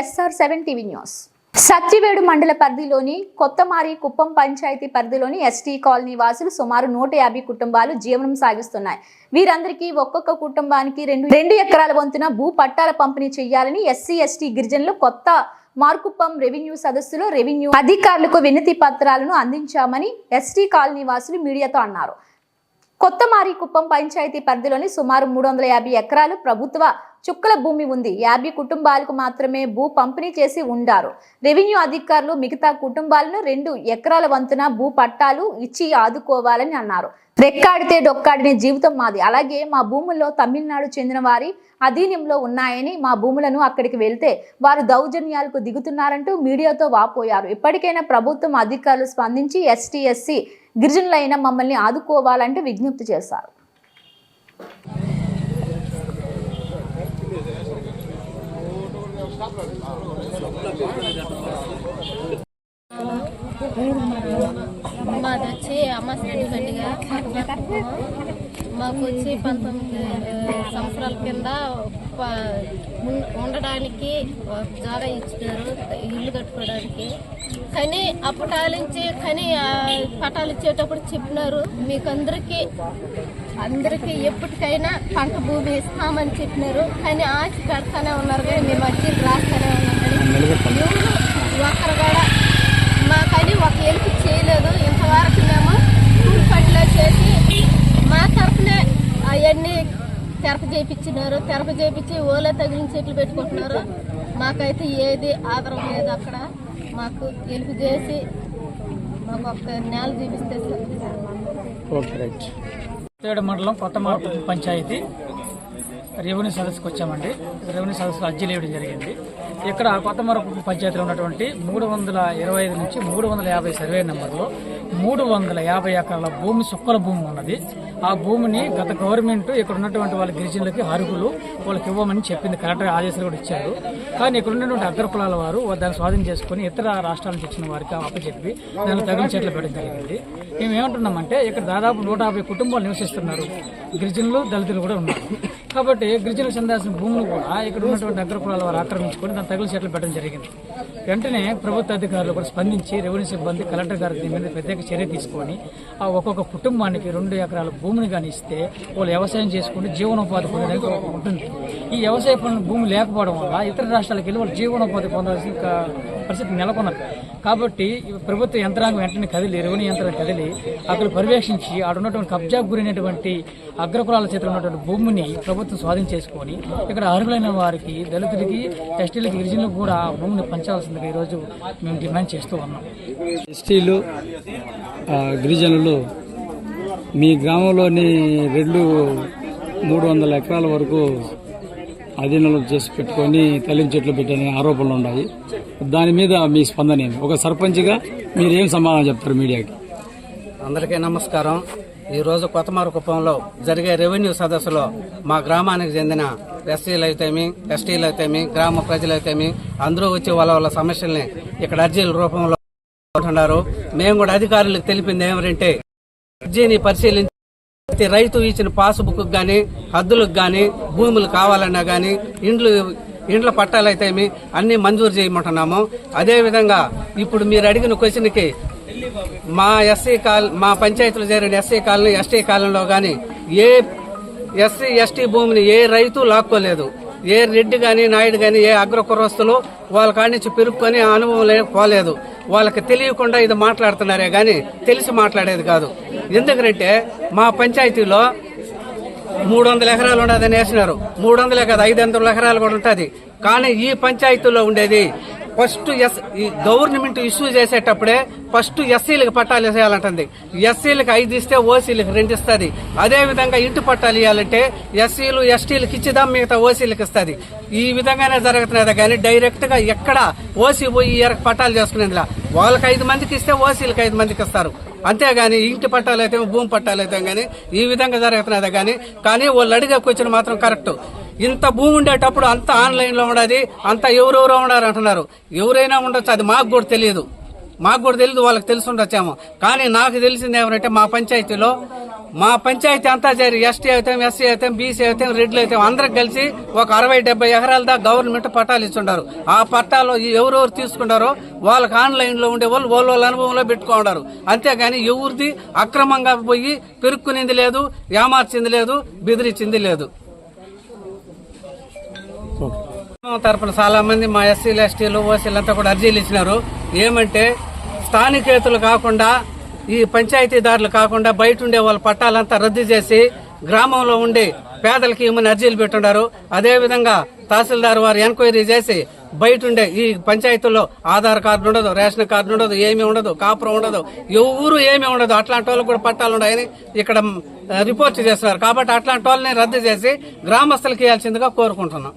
SR seven TV news. Satyavedu మండల పరిధిలోని కొత్తమారి కుప్పం పంచాయతీ పరిధిలోని ఎస్టీ కాలనీ వాసులు సుమారు నూట యాభై కుటుంబాలు జీవనం సాగిస్తున్నాయి. వీరందరికీ ఒక్కొక్క కుటుంబానికి రెండు రెండు ఎకరాల వంతున భూ పట్టాల పంపిణీ చేయాలని ఎస్సీ ఎస్టీ గిరిజనులు కొత్త మార్కుప్పం రెవెన్యూ సదస్సులో రెవెన్యూ అధికారులకు వినతి పత్రాలను అందించామని ఎస్టీ కాలనీ వాసులు మీడియాతో అన్నారు. కొత్తమారి కుప్పం పంచాయతీ పరిధిలోని సుమారు మూడు వందల యాభై ఎకరాలు ప్రభుత్వ చుక్కల భూమి ఉంది. యాభై కుటుంబాలకు మాత్రమే భూ పంపిణీ చేసి ఉండారు. రెవెన్యూ అధికారులు మిగతా కుటుంబాలను రెండు ఎకరాల వంతున భూ పట్టాలు ఇచ్చి ఆదుకోవాలని అన్నారు. రెక్కాడితే డొక్కాడిన జీవితం మాది. అలాగే మా భూముల్లో తమిళనాడు చెందిన వారి అధీనంలో ఉన్నాయని మా భూములను అక్కడికి వెళ్తే వారు దౌర్జన్యాలకు దిగుతున్నారంటూ మీడియాతో వాపోయారు. ఇప్పటికైనా ప్రభుత్వం అధికారులు స్పందించి ఎస్టీ ఎస్సీ గిరిజనులైన మమ్మల్ని ఆదుకోవాలంటూ విజ్ఞప్తి చేశారు. మాది వచ్చి అమ్మశ్రెడ్డి పండుగ. మాకు వచ్చి పంతొమ్మిది సంవత్సరాల కింద ప- ఉండడానికి జాగా ఇచ్చినారు ఇల్లు కట్టుకోవడానికి. కానీ అప్పటాలించి కానీ పటాలు ఇచ్చేటప్పుడు చెప్పినారు. మీకు అందరికీ అందరికీ ఎప్పటికైనా పంట భూమి ఇస్తామని చెప్పినారు. కానీ ఆశ పెడతానే ఉన్నారు కానీ మేము వచ్చి రాస్తానే ఉన్నాం ఒకరు కూడా మాకని ఒక ఎలుపు చేయలేదు. ఇంతవరకు మేము కూలిపట్టిలో చేసి మా తరఫునే అవన్నీ తెరప చేయించినారు తెరప చేయించి ఓలో తగిలిన చెట్లు పెట్టుకుంటున్నారు. మాకైతే ఏది ఆధారం లేదు అక్కడ. మాకు ఎలుపు చేసి మాకు ఒక నేల చూపిస్తే సార్ ఓకే రైట్. తేడు మండలం కొత్త మార్పు పంచాయతీ. రెవెన్యూ సదస్సుకు వచ్చామండి. రెవెన్యూ సదస్సులో అర్జీలు ఇవ్వడం జరిగింది. ఇక్కడ కొత్త మరపు పంచాయతీలో ఉన్నటువంటి మూడు వందల ఇరవై ఐదు నుంచి మూడు వందల యాభై సర్వే నెంబర్లో. మూడు వందల యాభై ఎకరాల భూమి సుక్కల భూమి ఉన్నది. ఆ భూమిని గత గవర్నమెంట్ ఇక్కడ ఉన్నటువంటి వాళ్ళ గిరిజనులకి అర్హులు వాళ్ళకి ఇవ్వమని చెప్పింది. కలెక్టర్ ఆదేశాలు కూడా ఇచ్చారు. కానీ ఇక్కడ ఉన్నటువంటి అగ్ర కులాల వారు దాన్ని స్వాధీనం చేసుకుని ఇతర రాష్ట్రాల నుంచి వచ్చిన వారికి అప్పచెప్పి దాన్ని తగిన చెట్లు పెట్టడం జరిగింది. మేము ఏమంటున్నామంటే ఇక్కడ దాదాపు నూట యాభై కుటుంబాలు నివసిస్తున్నారు. గిరిజనులు దళితులు కూడా ఉన్నారు. కాబట్టి గిరిజనులకు చెందాల్సిన భూములు కూడా ఇక్కడ ఉన్నటువంటి అగ్ర కులాల వారు ఆక్రమించుకొని దాన్ని తగులు చెట్లు పెట్టడం జరిగింది. వెంటనే ప్రభుత్వ అధికారులు కూడా స్పందించి రెవెన్యూ సిబ్బంది కలెక్టర్ గారి దీని మీద ప్రత్యేక చర్య తీసుకొని ఆ ఒక్కొక్క కుటుంబానికి రెండు ఎకరాల భూమిని కానీ ఇస్తే వాళ్ళు వ్యవసాయం చేసుకుంటే జీవనోపాధి పొందడానికి ఉంటుంది. ఈ వ్యవసాయ పనులు భూమి లేకపోవడం వల్ల ఇతర రాష్ట్రాలకు వెళ్ళి వాళ్ళు జీవనోపాధి పొందాల్సిన పరిస్థితి నెలకొన్నది కాబట్టి ప్రభుత్వ యంత్రాంగం వెంటనే కదిలి రెవెన్యూ యంత్రాన్ని కదిలి అక్కడ పర్యవేక్షించి అక్కడ ఉన్నటువంటి కబ్జాకు గురైనటువంటి అగ్రకులాల చేతిలో ఉన్నటువంటి భూమిని ప్రభుత్వం స్వాధీనం చేసుకొని ఇక్కడ అర్హులైన వారికి దళితులకి ఎస్టీలకి గిరిజనులకు కూడా భూమిని పంచాల్సిందిగా ఈరోజు మేము డిమాండ్ చేస్తూ ఉన్నాం. ఎస్టీలు గిరిజనులు మీ గ్రామంలోని రెండు మూడు వందల ఎకరాల వరకు అధీనంలో చేసి పెట్టుకొని తల్లిన చెట్లు పెట్టని ఆరోపణలు ఉన్నాయి. దాని మీద మీ స్పందన ఏమి ఒక సర్పంచ్గా మీరు ఏం సమాధానం చెప్తారు మీడియాకి? అందరికీ నమస్కారం. ఈరోజు రోజు కొత్తమారుకుప్పంలో జరిగే రెవెన్యూ సదస్సులో మా గ్రామానికి చెందిన ఎస్సీలు అయితేమి ఎస్టీలు అయితేమి గ్రామ ప్రజలైతేమి అందరూ వచ్చి వాళ్ళ వాళ్ళ సమస్యల్ని ఇక్కడ అర్జీల రూపంలో మేము కూడా అధికారులకు తెలిపింది ఏమంటే అర్జీని పరిశీలించి రైతు ఇచ్చిన పాస్బుక్ గాని హద్దులకు గాని భూములు కావాలన్నా గాని ఇండ్లు ఇండ్ల పట్టాలైతేమి అన్ని మంజూరు చేయమంటున్నాము. అదేవిధంగా ఇప్పుడు మీరు అడిగిన క్వశ్చన్కి మా ఎస్సీ కాల్ మా పంచాయతీలో చేరిన ఎస్సీ కాలనీ ఎస్టీ కాలనీలో కానీ ఏ ఎస్సీ ఎస్టీ భూమిని ఏ రైతు లాక్కోలేదు. ఏ రెడ్డి కానీ నాయుడు కానీ ఏ అగ్ర కుర్రస్తులు వాళ్ళ కాడి నుంచి పెరుక్కొని అనుభవం పోలేదు. వాళ్ళకి తెలియకుండా ఇది మాట్లాడుతున్నారే కానీ తెలిసి మాట్లాడేది కాదు. ఎందుకంటే మా పంచాయతీలో మూడు వందల ఎకరాలు ఉండదని వేసినారు. మూడు వందలే కాదు ఐదు వందల ఎకరాలు కూడా ఉంటుంది. కానీ ఈ పంచాయతీలో ఉండేది ఫస్ట్ ఎస్ ఈ గవర్నమెంట్ ఇష్యూ చేసేటప్పుడే ఫస్ట్ ఎస్సీలకు పట్టాలు వేసేయాలంటుంది. ఎస్సీలకు ఐదు ఇస్తే ఓసీలకు రెండు ఇస్తుంది. అదేవిధంగా ఇంటి పట్టాలు ఇవ్వాలంటే ఎస్సీలు ఎస్టీలకు ఇచ్చిదాం మిగతా ఓసీలకు ఇస్తుంది. ఈ విధంగానే జరుగుతున్నది కానీ డైరెక్ట్గా ఎక్కడ ఓసీ పోయి ఇయరకు పట్టాలు చేసుకునేదిలా? వాళ్ళకి ఐదు మందికి ఇస్తే ఓసీలకు ఐదు మందికి ఇస్తారు. అంతేగాని ఇంటి పట్టాలు అయితే భూమి పట్టాలు అయితే కానీ ఈ విధంగా జరుగుతున్నది కానీ కానీ వాళ్ళు అడిగే క్వశ్చన్ మాత్రం కరెక్ట్. ఇంత భూమి ఉండేటప్పుడు అంత ఆన్లైన్లో ఉండదు అంత ఎవరెవరో ఉండారు అంటున్నారు. ఎవరైనా ఉండొచ్చు అది మాకు కూడా తెలియదు. మాకు కూడా తెలియదు వాళ్ళకి తెలిసి ఉండొచ్చేమో. కానీ నాకు తెలిసింది ఏమంటే మా పంచాయతీలో మా పంచాయతీ అంతా చేరి ఎస్టీ అవుతాం ఎస్సీ అవుతాం బీసీ అయితే రెడ్లు అవుతాం అందరికి కలిసి ఒక అరవై డెబ్బై ఎకరాల దాకా గవర్నమెంట్ పట్టాలు ఇచ్చుండారు. ఆ పట్టాలు ఎవరెవరు తీసుకుంటారో వాళ్ళకి ఆన్లైన్లో ఉండే వాళ్ళు వాళ్ళ వాళ్ళ అనుభవంలో పెట్టుకున్నారు అంతేగాని ఎవరిది అక్రమంగా పోయి పెరుక్కునేది లేదు ఏమార్చింది లేదు బెదిరించింది లేదు. తరపున చాలా మంది మా ఎస్సీలు ఎస్టీలు ఓసీలంతా కూడా అర్జీలు ఇచ్చినారు. ఏమంటే స్థానికేతులు కాకుండా ఈ పంచాయతీదారులు కాకుండా బయట ఉండే వాళ్ళ పట్టాలంతా రద్దు చేసి గ్రామంలో ఉండి పేదలకి ఇమ్మని అర్జీలు పెట్టున్నారు. అదేవిధంగా తహసీల్దార్ వారు ఎంక్వైరీ చేసి బయట ఉండే ఈ పంచాయతీల్లో ఆధార్ కార్డు ఉండదు రేషన్ కార్డు ఉండదు ఏమీ ఉండదు కాపురం ఉండదు. ఎవరు ఏమీ ఉండదు. అట్లాంటి వాళ్ళకి కూడా పట్టాలు ఉన్నాయని ఇక్కడ రిపోర్ట్ చేస్తున్నారు. కాబట్టి అట్లాంటి వాళ్ళని రద్దు చేసి గ్రామస్తులకి ఇవ్వాల్సిందిగా కోరుకుంటున్నాం.